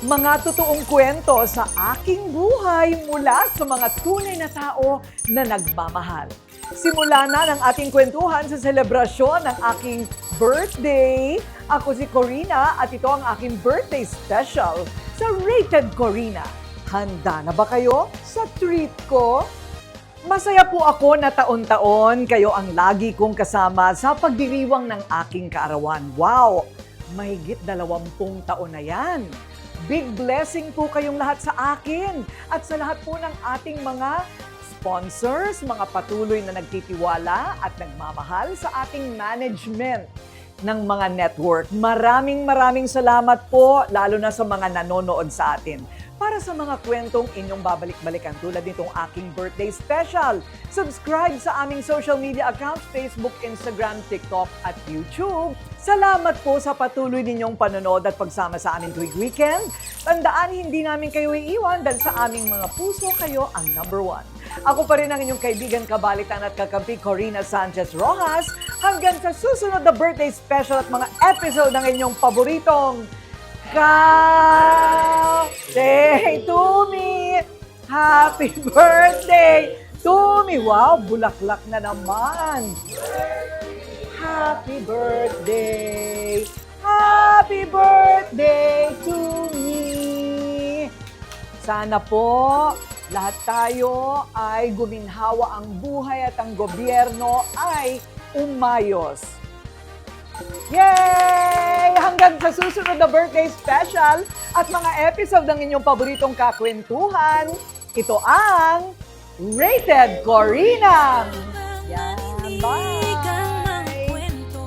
Mga totoong kwento sa aking buhay mula sa mga tunay na tao na nagmamahal. Simula na ng ating kwentuhan sa selebrasyon ng aking birthday. Ako si Corina at ito ang aking birthday special sa Rated Corina. Handa na ba kayo sa treat ko? Masaya po ako na taon-taon kayo ang lagi kong kasama sa pagdiriwang ng aking kaarawan. Wow! Mahigit dalawampung taon na yan. Big blessing po kayong lahat sa akin at sa lahat po ng ating mga sponsors, mga patuloy na nagtitiwala at nagmamahal sa ating management ng mga network. Maraming maraming salamat po, lalo na sa mga nanonood sa atin. Para sa mga kwentong inyong babalik-balikan tulad nitong aking birthday special, subscribe sa aming social media accounts, Facebook, Instagram, TikTok at YouTube. Salamat po sa patuloy ninyong panonood at pagsama sa amin tuwing weekend. Tandaan, hindi namin kayo iiwan dahil sa aming mga puso kayo ang number one. Ako pa rin ang inyong kaibigan, kabalitan at kakampi, Corina Sanchez Rojas. Hanggang sa susunod na birthday special at mga episode ng inyong paboritong Ka Say to me, Happy birthday to me! Wow, bulaklak na naman! Happy birthday! Happy birthday to me! Sana po lahat tayo ay guminhawa ang buhay at ang gobyerno ay umayos. Yay! Hanggang sa susunod na birthday special at mga episode ng inyong paboritong kakwentuhan, ito ang Rated Corina!